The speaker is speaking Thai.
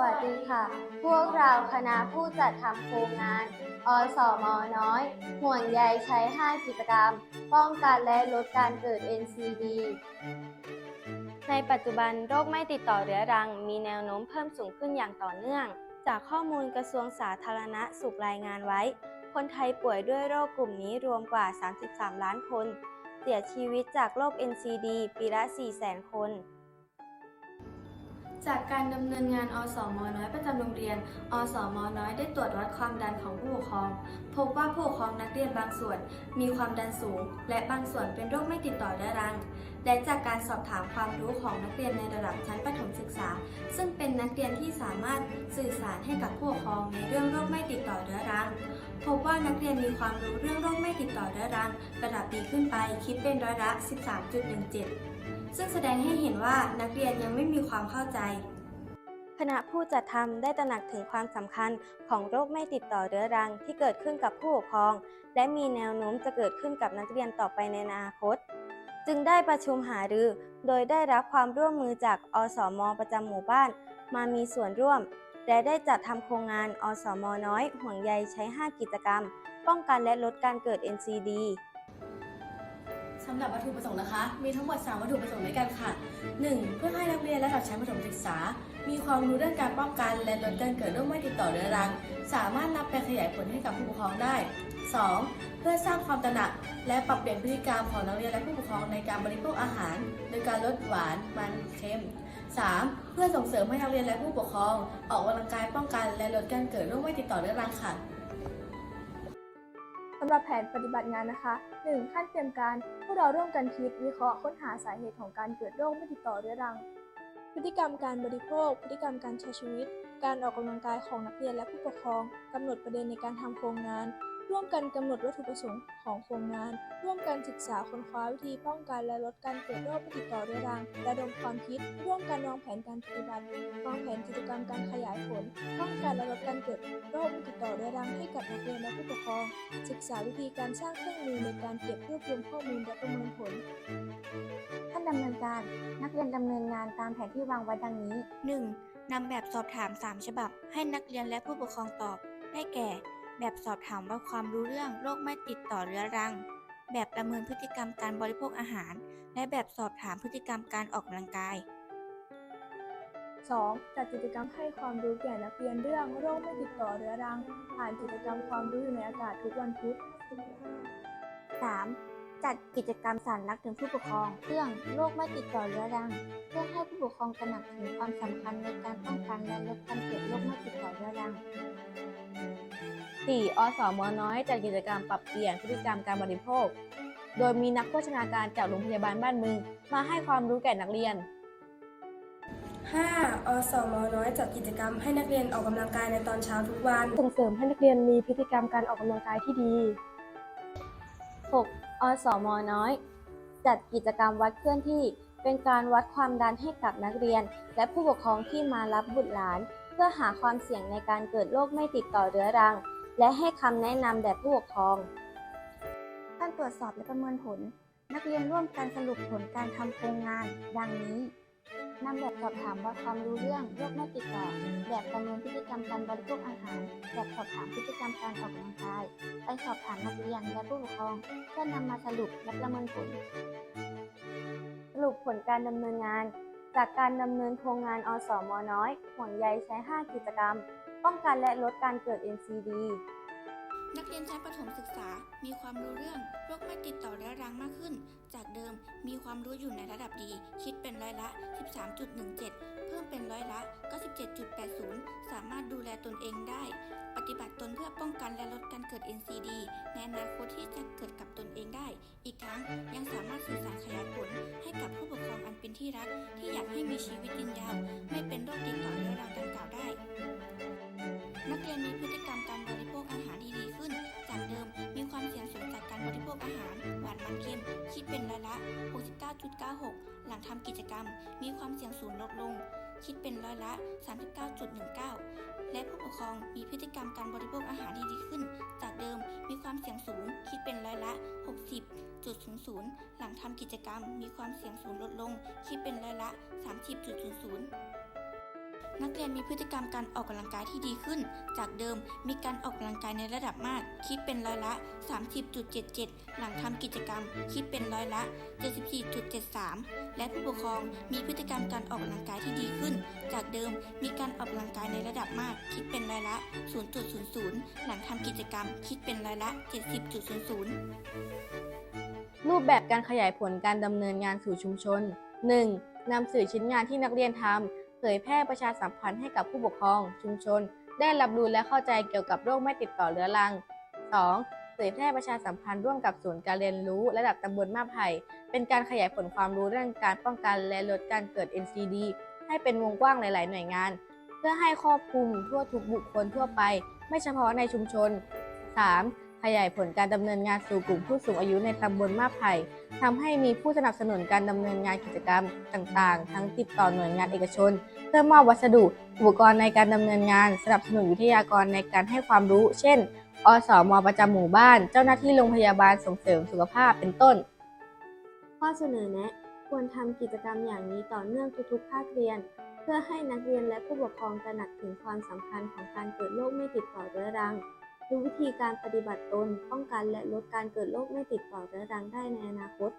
วัสดีค่ะ พวกเราคณะผู้จัดทำโครงงาน อสมน้อย ห่วงใยใช้5กิจกรรม ป้องกันและลดการเกิด NCD ในปัจจุบันโรคไม่ติดต่อเรื้อรัง มีแนวโน้มเพิ่มสูงขึ้นอย่างต่อเนื่อง จากข้อมูลกระทรวงสาธารณสุขรายงานไว้ คนไทยป่วยด้วยโรคกลุ่มนี้รวมกว่า 33 ล้านคน เสียชีวิตจากโรค NCD ปีละ 400,000 คน จากการดำเนินงานอสมน้อยประจำโรงเรียน อสมน้อยได้ตรวจวัดความดันของผู้ปกครอง พบว่าผู้ปกครองนักเรียนบางส่วน มีความดันสูง และบางส่วนเป็นโรคไม่ติดต่อเรื้รัง และจากการสอบถามความรู้ของนักเรียนในระดับชั้นประถมศึกษา ซึ่งเป็นนักเรียนที่สามารถสื่อสารให้กับผู้ปกครองในเรื่องโรคไม่ติดต่อเรื้อรัง พบว่านักเรียนมีความรู้เรื่องโรคไม่ติดต่อเรื้อรังระดับดีขึ้นไปคิดเป็นร้อยละ 13.17 ซึ่งแสดงให้เห็นว่านักเรียนยังไม่มีความเข้าใจ คณะผู้จัดทำได้ตระหนักถึงความสำคัญของโรคไม่ติดต่อเรื้อรังที่เกิดขึ้นกับผู้ปกครอง และมีแนวโน้มจะเกิดขึ้นกับนักเรียนต่อไปในอนาคต จึงได้ประชุมหารือ โดยได้รับความร่วมมือจากอสม ประจำหมู่บ้าน มามีส่วนร่วม และได้จัดทำโครงงานอสมน้อย ห่วงใยใช้ 5 กิจกรรม ป้องกันและลดการเกิด NCD สำหรับวัตถุประสงค์นะคะ มีทั้งหมด 3 วัตถุประสงค์ด้วยกันค่ะ 1. เพื่อให้นักเรียนระดับชั้นประถมศึกษา มีความรู้เรื่องการป้องกัน และลดการเกิดโรคไม่ติดต่อเรื้อรัง สามารถนำไปขยายผลให้กับผู้ปกครองได้ 2. เพื่อสร้างความตระหนัก และปรับเปลี่ยนพฤติกรรมของนักเรียนและผู้ปกครองในการบริโภคอาหาร โดยการลดหวาน มัน เค็ม 3. เพื่อส่งเสริมให้นักเรียนและผู้ปกครอง ออกกำลังกายป้องกันและลดการเกิดโรคไม่ติดต่อเรื้อรังค่ะสำหรับแผนปฏิบัติงานนะคะ 1. ขั้นเตรียมการพวกเราร่วมกันคิดวิเคราะห์ค้นหาสาเหตุของการเกิดโรคไม่ติดต่อเรื้อรัง พฤติกรรมการบริโภค พฤติกรรมการใช้ชีวิต การออกกำลังกายของนักเรียนและผู้ปกครองกำหนดประเด็นในการทำโครงงาน ร่วมกันกำหนดวัตถุประสงค์ของโครงงาน ร่วมกันศึกษาค้นคว้าวิธีป้องกันและลดการเกิดโรคติดต่อเรื้อรังระดมความคิด ร่วมกันวางแผนการปฏิบัติวางแผนกิจกรรมการขยายผล ป้องกันและลดการเกิดโรคติดต่อเรื้อรังให้กับนักเรียนและผู้ปกครอง ศึกษาวิธีการสร้างเครื่องมือในการเก็บรวบรวมข้อมูลและประเมินผลขั้นดำเนินการ นักเรียนดำเนินงานตามแผนที่วางไว้ดังนี้ 1. นำแบบสอบถาม 3 ฉบับ ให้นักเรียนและผู้ปกครองตอบ ได้แก่ แบบสอบถามว่าความรู้เรื่องโรคไม่ติดต่อเรื้อรัง แบบประเมินพฤติกรรมการบริโภคอาหาร และแบบสอบถามพฤติกรรมการออกกำลังกาย 2. จัดกิจกรรมให้ความรู้แก่นักเรียนเรื่องโรคไม่ติดต่อเรื้อรัง ผ่านกิจกรรมความรู้อยู่ในอากาศทุกวันพุธ 3. จัดกิจกรรมสารลักถึงผู้ปกครองเรื่องโรคไม่ติดต่อเรื้อรัง เพื่อให้ผู้ปกครองตระหนักถึงความสำคัญในการป้องกันและลดการเกิดโรคไม่ติดต่อเรื้อรัง 4. อสมน้อยจัดกิจกรรมปรับเปลี่ยนพฤติกรรมการบริโภค โดยมีนักโภชนาการจากโรงพยาบาลบ้านเมืองมาให้ความรู้แก่นักเรียน 5. อสมน้อยจัดกิจกรรมให้นักเรียนออกกำลังกายในตอนเช้าทุกวัน ส่งเสริมให้นักเรียนมีพฤติกรรมการออกกำลังกายที่ดี 6. อสมน้อย จัดกิจกรรมวัดเคลื่อนที่ เป็นการวัดความดันให้กับนักเรียน และผู้ปกครองที่มารับบุตรหลาน เพื่อหาความเสี่ยงในการเกิดโรคไม่ติดต่อเรื้อรัง และให้คำแนะนำแด่ผู้ปกครองการตรวจสอบและประเมินผล นักเรียนร่วมกันสรุปผลการทำโครงงาน ดังนี้นำแบบสอบถามวัดความรู้เรื่องโรคไม่ติดต่อ แบบประเมินพฤติกรรมการบริโภคอาหาร แบบสอบถามพฤติกรรมการออกกำลังกาย ไปสอบถามนักเรียนและผู้ปกครองเพื่อนำมาสรุปและประเมินผล สรุปผลการดำเนินงาน จากการดำเนินโครงงานอสมน้อยห่วงใยใช้ 5 กิจกรรม ป้องกันและลดการเกิด NCD นักเรียนชั้นประถมศึกษา มีความรู้เรื่องโรคไม่ติดต่อเรื้อรังมากขึ้น จากเดิมมีความรู้อยู่ในระดับดี คิดเป็นร้อยละ 13.17 เพิ่มเป็นร้อยละ 97.80 สามารถดูแลตนเองได้ ปฏิบัติตนเพื่อป้องกันและลดการเกิด NCD ในอนาคตที่จะเกิดกับตนเองได้ อีกทั้งยังสามารถสื่อสารขยายผลให้กับผู้ปกครองอันเป็นที่รัก ที่อยากให้มีชีวิตยืนยาว ไม่เป็นโรคติดต่อเรื้อรังดังกล่าวได้ นักเรียนมีพฤติกรรมการบริโภคอาหารดีดี จากเดิม มีความเสี่ยงสูงจากการบริโภคอาหาร หวานมันเค็ม คิดเป็นร้อยละ 69.96 หลังทำกิจกรรม มีความเสี่ยงสูงลดลง คิดเป็นร้อยละ 39.19 และผู้ปกครองมีพฤติกรรมการบริโภคอาหารที่ดีขึ้น จากเดิมมีความเสี่ยงสูง คิดเป็นร้อยละ 60.00 หลังทำกิจกรรม มีความเสี่ยงสูงลดลง คิดเป็นร้อยละ 30.00 นักเรียนมีพฤติกรรมการออกกำลังกายที่ดีขึ้น จากเดิมมีการออกกำลังกายในระดับมาก คิดเป็นร้อยละ 30.77 หลังทำกิจกรรม คิดเป็นร้อยละ 74.73 และผู้ปกครองมีพฤติกรรมการออกกำลังกายที่ดีขึ้น จากเดิมมีการออกกำลังกายในระดับมาก คิดเป็นร้อยละ 0.00 หลังทำกิจกรรม คิดเป็นร้อยละ 70.00รูปแบบการขยายผลการดำเนินงานสู่ชุมชน 1. นำสื่อชิ้นงานที่นักเรียนทำ ผยแพร่ประชาสัมพันธ์ให้กับผู้ปกครอง ชุมชน ได้รับรู้และเข้าใจเกี่ยวกับโรคไม่ติดต่อเรื้อรัง 2. เผยแพร่ประชาสัมพันธ์ร่วมกับศูนย์การเรียนรู้ระดับตำบลมาไผ่เป็นการขยายผลความรู้เรื่องการป้องกันและลดการเกิด NCD ให้เป็นวงกว้างหลาย ๆ หน่วยงาน เพื่อให้ครอบคลุมทั่วทุกบุคคลทั่วไป ไม่เฉพาะในชุมชน 3. ขยายผลการดำเนินงานสู่กลุ่มผู้สูงอายุในตำบลมาบไผ่ทำให้มีผู้สนับสนุนการดำเนินงานกิจกรรมต่างๆ ทั้งติดต่อหน่วยงานเอกชน เพื่อมอบวัสดุ อุปกรณ์ในการดำเนินงาน สนับสนุนวิทยากรในการให้ความรู้ เช่น อสมประจำหมู่บ้าน เจ้าหน้าที่โรงพยาบาลส่งเสริมสุขภาพเป็นต้น ข้อเสนอแนะควรทำกิจกรรมอย่างนี้ต่อเนื่องทุกๆภาคเรียน เพื่อให้นักเรียนและผู้ปกครองตระหนักถึงความสำคัญของการเกิดโรคไม่ติดต่อเรื้อรัง รู้วิธีการปฏิบัติตน ป้องกันและลดการเกิดโรคไม่ติดต่อเรื้อรังได้ในอนาคต